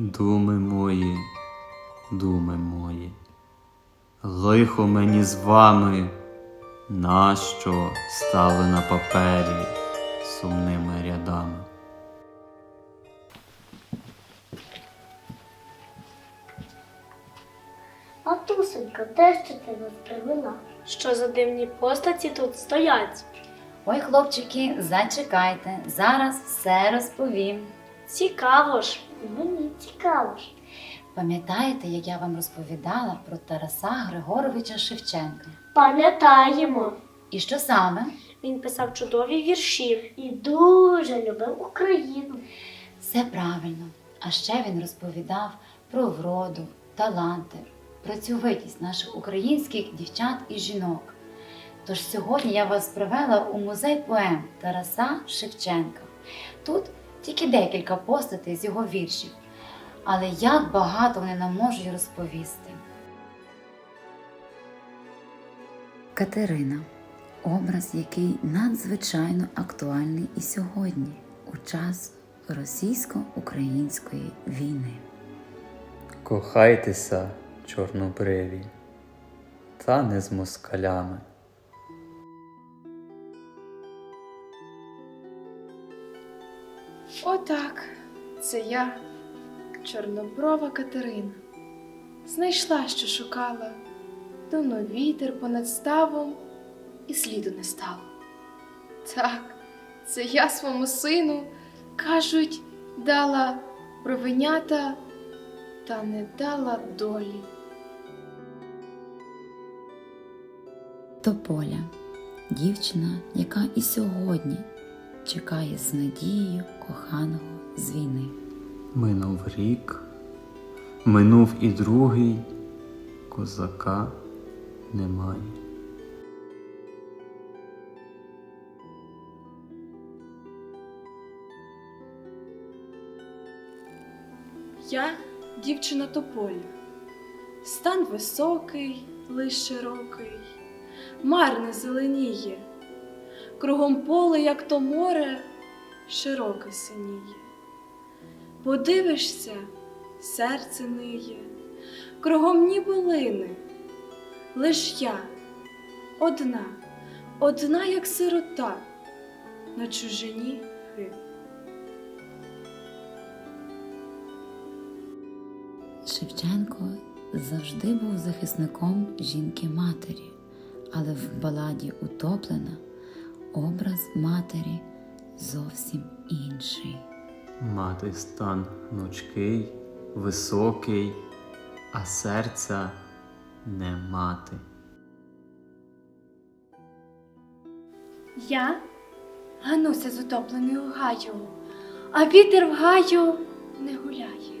Думи мої, думи мої, лихо мені з вами, нащо стали на папері сумними рядами. Матусенька, де що ти нас привела? Що за дивні постаті тут стоять? Ой, хлопчики, зачекайте, зараз все розповім. Цікаво ж. Мені цікаво. Пам'ятаєте, як я вам розповідала про Тараса Григоровича Шевченка? Пам'ятаємо. І що саме? Він писав чудові вірші. І дуже любив Україну. Все правильно. А ще він розповідав про вроду, таланти, працьовитість наших українських дівчат і жінок. Тож сьогодні я вас привела у музей поем Тараса Шевченка. Тут тільки декілька постатей з його віршів, але як багато вони нам можуть розповісти. Катерина образ, який надзвичайно актуальний і сьогодні, у час російсько-української війни. Кохайтеся, чорнобриві, та не з москалями. Це я, чорноброва Катерина. Знайшла, що шукала, давно вітер понад ставом і сліду не стало. Так, це я своєму сину, кажуть, дала провинята, та не дала долі. Тополя дівчина, яка і сьогодні чекає з надією коханого з війни. Минув рік, минув і другий, козака немає. Я дівчина тополя, стан високий, лиш широкий, марне зеленіє, кругом поле, як то море, широке синіє. Подивишся, серце ниє, кругом ніби лини, лиш я одна, одна, як сирота, на чужині гину. Шевченко завжди був захисником жінки-матері, але в баладі Утоплена образ матері зовсім інший. Мати стан гнучкий, високий, а серця не мати. Я гануся з утопленою гаю, а вітер в гаю не гуляє.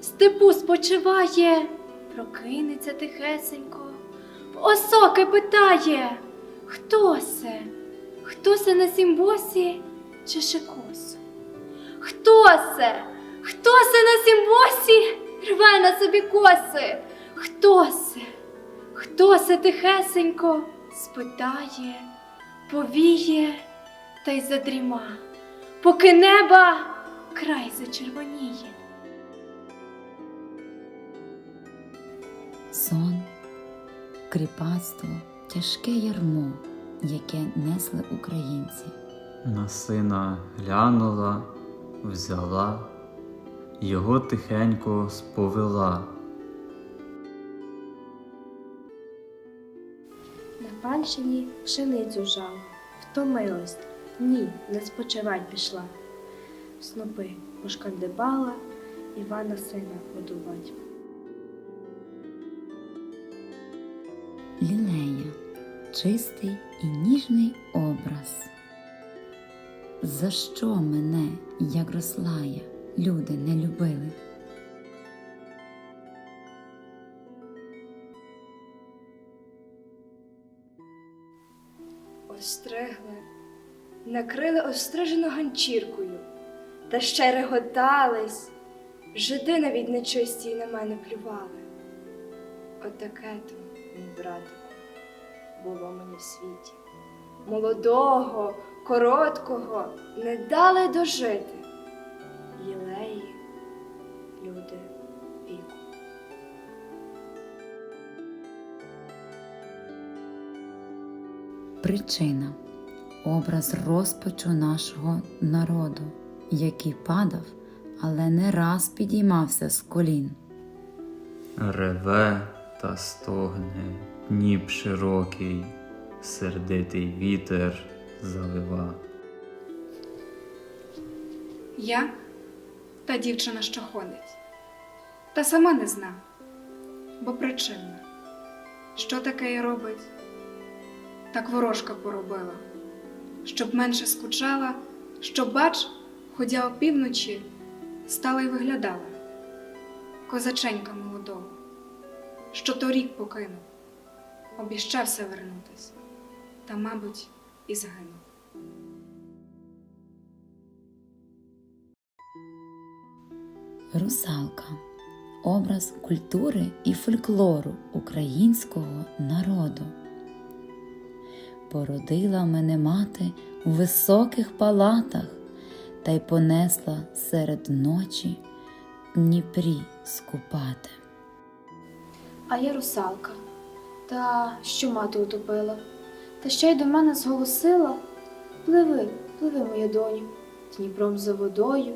В Степу спочиває, прокинеться тихесенько, в осоки питає, хто се? Хто се на сімбосі чи шикосу? Хто се? Хто се на сімбосі рве на собі коси? Хто се? Хто се тихесенько спитає? повіє та й задріма, поки неба край зачервоніє. Сон, кріпацтво, тяжке ярмо, яке несли українці. На сина глянула, взяла, його тихенько сповела. На панщині пшеницю жала, втомилась, ні, не спочивать пішла. В снопи пошкандибала, Івана сина годувать. Лілея чистий і ніжний образ. За що мене, як росла я, люди не любили? Остригли, накрили острижено ганчіркою, та ще реготались, жиди навіть нечисті й на мене плювали. Отаке то, мій братику, було мені в світі. Молодого, короткого не дали дожити. Єлеї, люди віку. Причина образ розпачу нашого народу, який падав, але не раз підіймався з колін. Реве та стогне Дніп широкий, сердитий вітер залива. Я та дівчина, що ходить, та сама не зна, бо причина, що таке й робить, так ворожка поробила, щоб менше скучала, щоб, бач, ходя опівночі, стала й виглядала, козаченька молодого, що торік покинув, обіщався вернутись, та, мабуть, і загинув. Русалка образ культури і фольклору українського народу. Породила мене мати у високих палатах та й понесла серед ночі Дніпрі скупати. А я русалка, та що мати утопила, та ще й до мене зголосила Пливи, пливи, моя доню, Дніпром за водою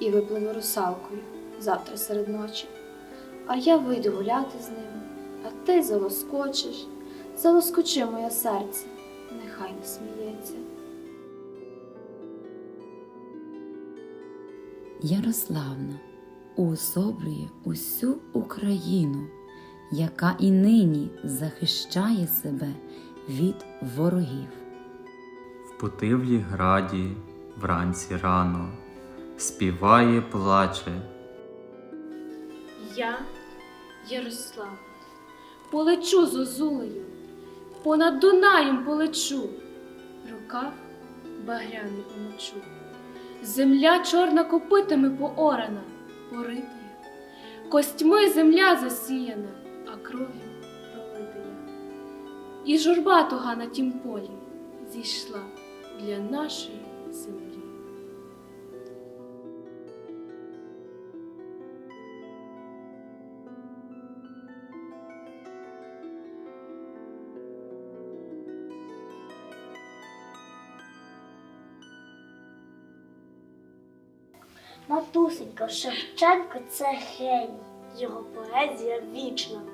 і випливи русалкою завтра серед ночі. А я вийду гуляти з ними, а ти залоскочиш, залоскочи моє серце, нехай не сміється. Ярославна уособлює усю Україну, яка і нині захищає себе від ворогів. В Путивлі граді вранці рано співає, плаче. Я, Ярослав, полечу зозулею, понад Дунаєм полечу, рукав багряний помочу. Земля чорна копитами поорана, поритая, костьми земля засіяна, а кров'ю. І журба туга на тім полі зійшла для нашої землі. Матусенько, Шевченко це геній. Його поезія вічна.